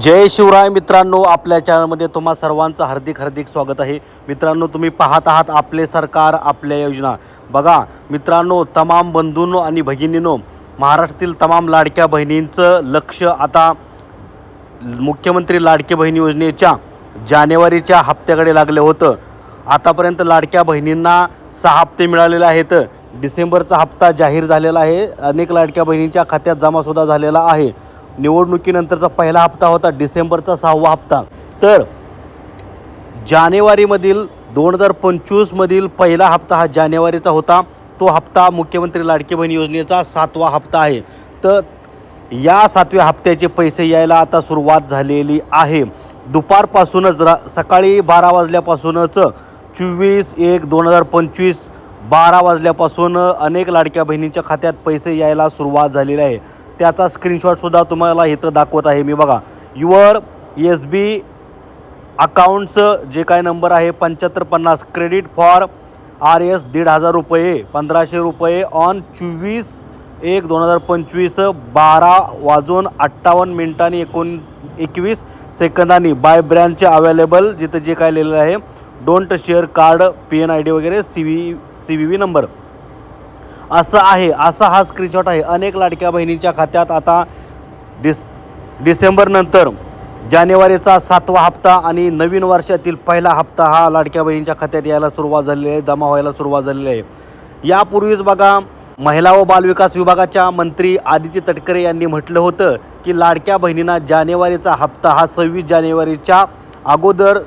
जय शिवराय मित्रांनो आपल्या चॅनलमध्ये तुम्हा सर्वांचं हार्दिक हार्दिक स्वागत आहे. मित्रांनो तुम्ही पाहत आहात आपले सरकार आपल्या योजना. बघा मित्रांनो तमाम बंधूंनो आणि भगिनींनो महाराष्ट्रातील तमाम लाडक्या बहिणींचं लक्ष आता मुख्यमंत्री लाडकी बहीण योजनेच्या जानेवारीच्या हप्त्याकडे लागलं होतं. आतापर्यंत लाडक्या बहिणींना सहा हप्ते मिळालेले आहेत. डिसेंबरचा हप्ता जाहीर झालेला आहे. अनेक लाडक्या बहिणींच्या खात्यात जमासुद्धा झालेला आहे. निवडणुकीनंतरचा पहिला हप्ता होता डिसेंबरचा सहावा हप्ता. तर जानेवारीमधील दोन हजार पंचवीसमधील पहिला हप्ता हा जानेवारीचा होता. तो हप्ता मुख्यमंत्री लाडकी बहीण योजनेचा सातवा हप्ता आहे. तर या सातव्या हप्त्याचे पैसे यायला आता सुरुवात झालेली आहे. दुपारपासूनच रा सकाळी बारा वाजल्यापासूनच चोवीस एक दोन हजार पंचवीस बारा वाजल्यापासून अनेक लाडक्या बहिणींच्या खात्यात पैसे यायला सुरुवात झालेली आहे. त्याचा स्क्रीनशॉटसुद्धा तुम्हाला इथं दाखवत आहे. मी बघा युअर एस बी अकाउंटचं जे काय नंबर आहे पंच्याहत्तर पन्नास क्रेडिट फॉर आर एस दीड हजार रुपये पंधराशे रुपये ऑन चोवीस एक दोन हजार पंचवीस बारा वाजून अठ्ठावन्न मिनिटांनी एकोण एकवीस सेकंदांनी बाय ब्रँडचे अवेलेबल जिथं जे काय लिहिलेलं आहे don't share card P N I D वगैरे C V C V V number असं आहे असा हा स्क्रीनशॉट आहे. अनेक लाडक्या बहिणींच्या खात्यात आता डिस डिसेंबरनंतर जानेवारीचा सातवा हप्ता आणि नवीन वर्षातील पहिला हप्ता हा लाडक्या बहिणींच्या खात्यात यायला सुरुवात झालेली आहे जमा व्हायला सुरुवात झालेली आहे. यापूर्वीच बघा महिला व बालविकास विभागाच्या मंत्री आदित्य तटकरे यांनी म्हटलं होतं की लाडक्या बहिणींना जानेवारीचा हप्ता हा सव्वीस जानेवारीच्या अगोदर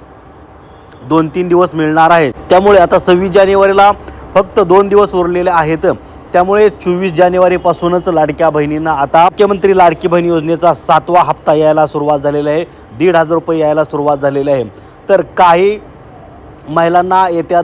दोन तीन दिवस मिळणार आहे. त्यामुळे आता सव्वीस जानेवारीला फक्त दोन दिवस उरलेले आहेत. त्यामुळे चोवीस जानेवारीपासूनच लाडक्या बहिणींना आता मुख्यमंत्री लाडकी बहीण योजनेचा सातवा हप्ता यायला सुरुवात झालेला आहे. दीड हजार रुपये यायला सुरुवात झालेली आहे. तर काही महिलांना येत्या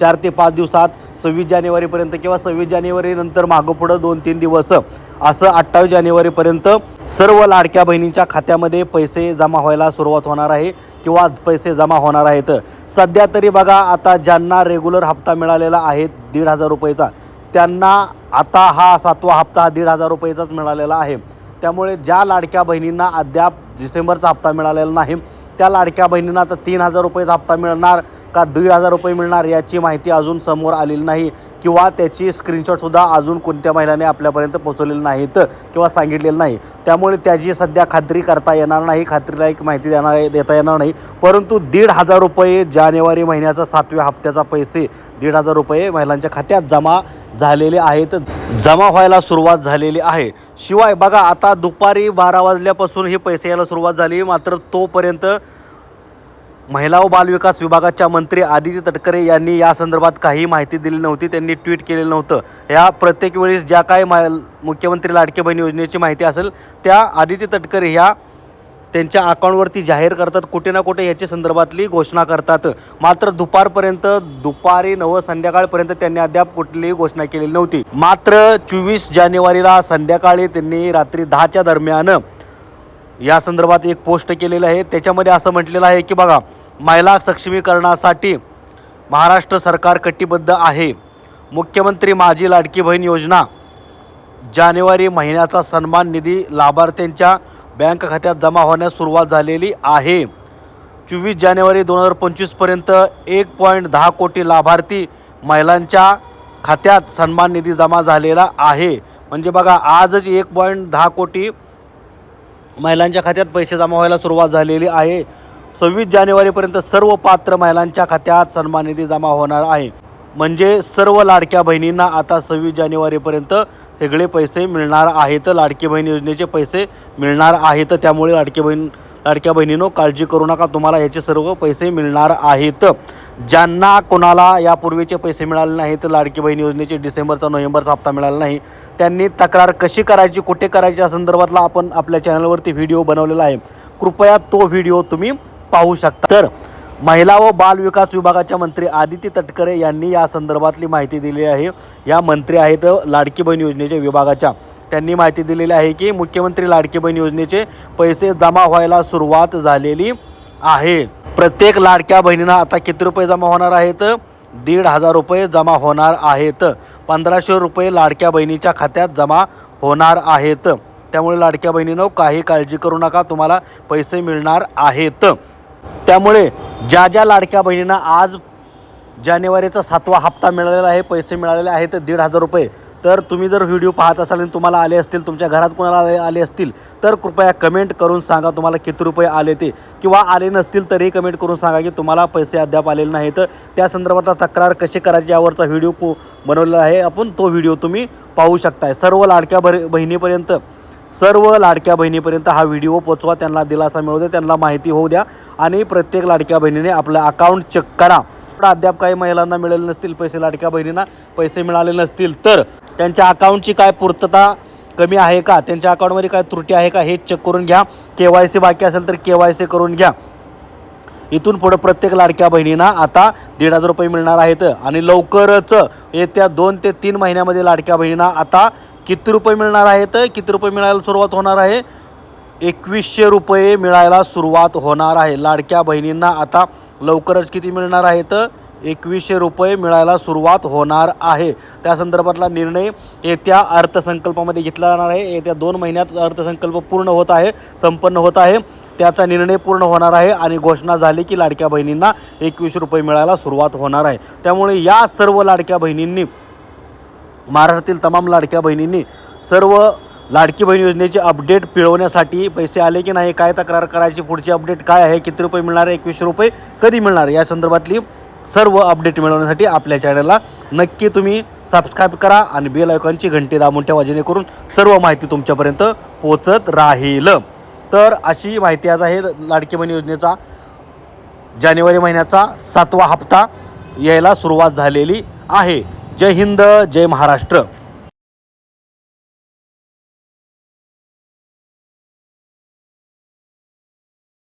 चार ते पाच दिवसात सव्वीस जानेवारीपर्यंत किंवा सव्वीस जानेवारीनंतर मागं पुढं दोन तीन दिवस असं अठ्ठावीस जानेवारीपर्यंत सर्व लाडक्या बहिणींच्या खात्यामध्ये पैसे जमा व्हायला सुरुवात होणार आहे किंवा पैसे जमा होणार आहेत. सध्या तरी बघा आता ज्यांना रेग्युलर हप्ता मिळालेला आहे दीड हजार रुपयेचा त्यांना आता हा सातवा हप्ता दीड हजार रुपयेचाच मिळालेला आहे. त्यामुळे ज्या लाडक्या बहिणींना अद्याप डिसेंबरचा हप्ता मिळालेला नाही त्या लाडक्या बहिणींना आता तीन हजार रुपयेचा हप्ता मिळणार. का दीड हजार रुपये मिळणार याची माहिती अजून समोर आलेली नाही किंवा त्याची स्क्रीनशॉटसुद्धा अजून कोणत्या महिलांनी आपल्यापर्यंत पोहोचवलेली नाहीत किंवा सांगितलेलं नाही. त्यामुळे त्याची सध्या खात्री करता येणार नाही खात्रीला एक माहिती देणार देता येणार नाही. परंतु दीड हजार रुपये जानेवारी महिन्याचा सातव्या हप्त्याचा पैसे दीड हजार रुपये महिलांच्या खात्यात जमा झालेले आहेत. जमा व्हायला सुरुवात झालेली आहे. शिवाय बघा आता दुपारी बारा वाजल्यापासून हे पैसे यायला सुरुवात झाली. मात्र तोपर्यंत महिला व बालविकास विभागाच्या मंत्री आदित्य तटकरे यांनी या संदर्भात काही माहिती दिली नव्हती. त्यांनी ट्विट केलेलं नव्हतं. ह्या प्रत्येक वेळेस ज्या काही मा मुख्यमंत्री लाडके बहीण योजनेची माहिती असेल त्या आदित्य तटकरे ह्या त्यांच्या अकाउंटवरती जाहीर करतात. कुठे ना कुठे याच्या संदर्भातली घोषणा करतात. मात्र दुपारपर्यंत दुपारी नव संध्याकाळपर्यंत त्यांनी अद्याप कुठलीही घोषणा केलेली नव्हती. मात्र चोवीस जानेवारीला संध्याकाळी त्यांनी रात्री दहाच्या दरम्यान या संदर्भात एक पोस्ट केलेलं आहे. त्याच्यामध्ये असं म्हटलेलं आहे की बघा महिला सक्षमीकरणासाठी महाराष्ट्र सरकार कटिबद्ध आहे. मुख्यमंत्री माझी लाडकी बहीण योजना जानेवारी महिन्याचा सन्मान निधी लाभार्थ्यांच्या बँक खात्यात जमा होण्यास सुरुवात झालेली आहे. चोवीस जानेवारी दोन हजार पंचवीसपर्यंत एक पॉईंट दहा कोटी लाभार्थी महिलांच्या खात्यात सन्मान निधी जमा झालेला आहे. म्हणजे बघा आजच एक पॉईंट दहा कोटी महिलांच्या खात्यात पैसे जमा व्हायला सुरुवात झालेली आहे. सव्वीस जानेवारीपर्यंत सर्व पात्र महिलांच्या खात्यात सन्मान निधी जमा होणार आहे. म्हणजे सर्व लाडक्या बहिणींना आता सव्वीस जानेवारीपर्यंत सगळे पैसे मिळणार आहेत. लाडकी बहीण योजनेचे पैसे मिळणार आहेत. त्यामुळे लाडकी बहीण लाडक्या बहिणीनो काळजी करू नका. तुम्हाला याचे सर्व पैसे मिळणार आहेत. ज्यांना कोणाला यापूर्वीचे पैसे मिळाले नाहीत लाडकी बहीण योजनेचे डिसेंबरचा नोव्हेंबरचा हप्ता मिळाला नाही त्यांनी तक्रार कशी करायची कुठे करायची या संदर्भातला आपण आपल्या चॅनलवरती व्हिडिओ बनवलेला आहे. कृपया तो व्हिडिओ तुम्ही पाहू शकता. तर महिला व बाल विकास विभागाच्या मंत्री आदित्य तटकरे यांनी या संदर्भातली माहिती दिली आहे. या मंत्री आहेत लाडकी बहीण योजनेच्या विभागाच्या. त्यांनी माहिती दिलेली आहे की मुख्यमंत्री लाडकी बहीण योजनेचे पैसे जमा व्हायला सुरुवात झालेली आहे. प्रत्येक लाडक्या बहिणींना आता किती रुपये जमा होणार आहेत? दीड हजार रुपये जमा होणार आहेत. पंधराशे रुपये लाडक्या बहिणीच्या खात्यात जमा होणार आहेत. त्यामुळे लाडक्या बहिणीनं काही काळजी करू नका. तुम्हाला पैसे मिळणार आहेत. त्यामुळे ज्या ज्या लाडक्या बहिणींना आज जानेवारीचा सातवा हप्ता मिळालेला आहे पैसे मिळालेले आहेत दीड हजार रुपये तर तुम्ही जर व्हिडिओ पाहत असाल आणि तुम्हाला आले असतील तुमच्या घरात कोणाला आले आले असतील तर कृपया कमेंट करून सांगा तुम्हाला किती रुपये आले ते. किंवा आले नसतील तरीही कमेंट करून सांगा की तुम्हाला पैसे अद्याप आलेले नाहीत. त्या संदर्भातला तक्रार कशी करायची यावरचा व्हिडिओ पो बनवलेला आहे. आपण तो व्हिडिओ तुम्ही पाहू शकताय. सर्व लाडक्या भर बहिणीपर्यंत सर्व लाडक्या बहिणीपर्यंत हा व्हिडिओ पोचवा. त्यांना दिलासा मिळू द्या त्यांना माहिती होऊ द्या. आणि प्रत्येक लाडक्या बहिणीने आपलं अकाउंट चेक करा. अद्याप काही महिलांना मिळाले नसतील पैसे लाडक्या बहिणींना पैसे मिळाले नसतील तर त्यांच्या अकाउंटची काय पूर्तता कमी आहे का? त्यांच्या अकाउंटमध्ये काय त्रुटी आहे का? हे चेक करून घ्या. के वाय सी बाकी असेल तर के वाय सी करून घ्या. इथून पुढं प्रत्येक लाडक्या बहिणींना आता दीड हजार रुपये मिळणार आहेत आणि लवकरच येत्या दोन ते तीन महिन्यामध्ये लाडक्या बहिणींना आता किती रुपये मिळणार आहेत? किती रुपये मिळायला सुरुवात होणार आहे? एकवीसशे रुपये मिळायला सुरुवात होणार आहे. लाडक्या बहिणींना आता लवकरच किती मिळणार आहेत एकवीसशे रुपये मिळायला सुरुवात होणार आहे. त्या संदर्भातला निर्णय येत्या अर्थसंकल्पामध्ये घेतला जाणार आहे. येत्या दोन महिन्यात अर्थसंकल्प पूर्ण होत आहे संपन्न होत आहे. त्याचा निर्णय पूर्ण होणार आहे आणि घोषणा झाली की लाडक्या बहिणींना एकवीसशे रुपये मिळायला सुरुवात होणार आहे. त्यामुळे या सर्व लाडक्या बहिणींनी महाराष्ट्रातील तमाम लाडक्या बहिणींनी सर्व लाडकी बहीण योजनेचे अपडेट पिळवण्यासाठी पैसे आले की नाही काय तक्रार करायची पुढची अपडेट काय आहे किती रुपये मिळणार आहे एकवीसशे रुपये कधी मिळणार या संदर्भातली सर्व अपडेट मिळवण्यासाठी आपल्या चॅनलला नक्की तुम्ही सबस्क्राईब करा आणि बेल आयकॉनची घंटी दाबून ठेवा जेणेकरून सर्व माहिती तुमच्यापर्यंत पोचत राहील. तर अशी माहिती आज आहे लाडकी बहीण योजनेचा जानेवारी महिन्याचा सातवा हप्ता यायला सुरुवात झालेली आहे. जय हिंद जय महाराष्ट्र.